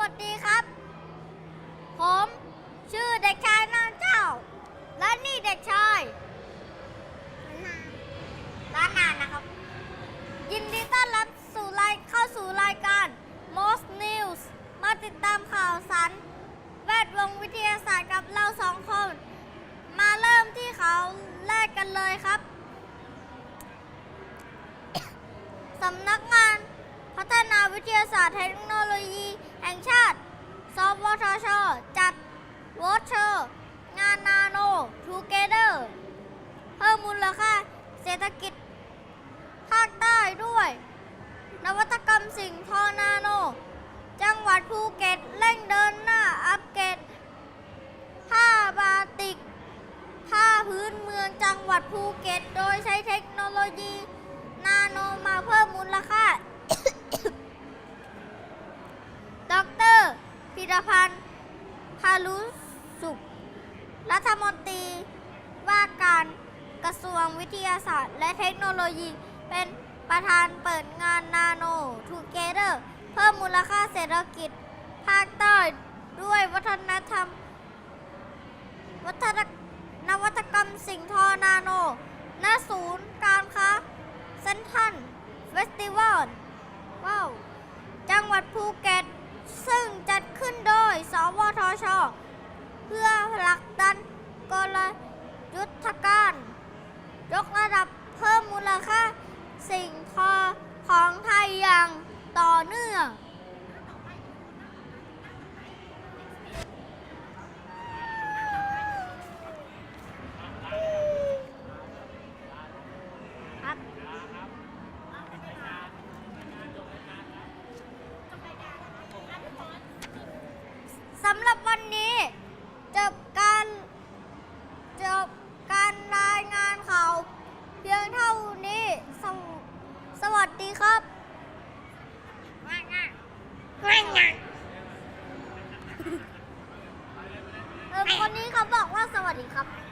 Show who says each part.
Speaker 1: วัสดีครับ ผมชื่อเด็กชายนางเจ้า และนี่เด็กชายล้านนานนะครับ ยินดีต้อนรับสู่รายเข้าสู่รายการ Most News มาติดตามข่าวสารแวดวงวิทยาศาสตร์กับเราสองคน มาเริ่มที่ข่าวแรกกันเลยครับสำนักงานพัฒนา ทยาศาสตร์เทคโนโลยีแห่งชาติ สวทช จัดวอเชอร์งานนาโนทูเกเดอร์เพิ่มมูลค่าเศรษฐกิจภาคใต้ด้วย นวัตกรรมสิ่งทอนาโน จังหวัดภูเก็ตเร่งเดินหน้าอัปเกรดผ้าบาติก ผ้าพื้นเมืองจังหวัดภูเก็ต โดยใช้เทคโนโลยีนาโนมลค่า ดร พันธ์พารุสุข รัฐมนตรีว่าการกระทรวงวิทยาศาสตร์ และเทคโนโลยี เป็นประธานเปิดงานนาโนทูเกเดอร์เพิ่มมูลค่าเศรษฐกิจ ภาคใต้ด้วยวัฒนธรรม วัฒนนวัตกรรมสิ่งทอนาโนณศูนย์การค้าเซนทันเฟสติวัลว้าว จังหวัดภูเก็ต สวทช เพื่อผลักดัน สำหรับวันนี้จบการจบการรายงานข่าวเพียงเท่านี้สสวัสดีครับคนนี้เขาบอกว่าสวัสดีครับ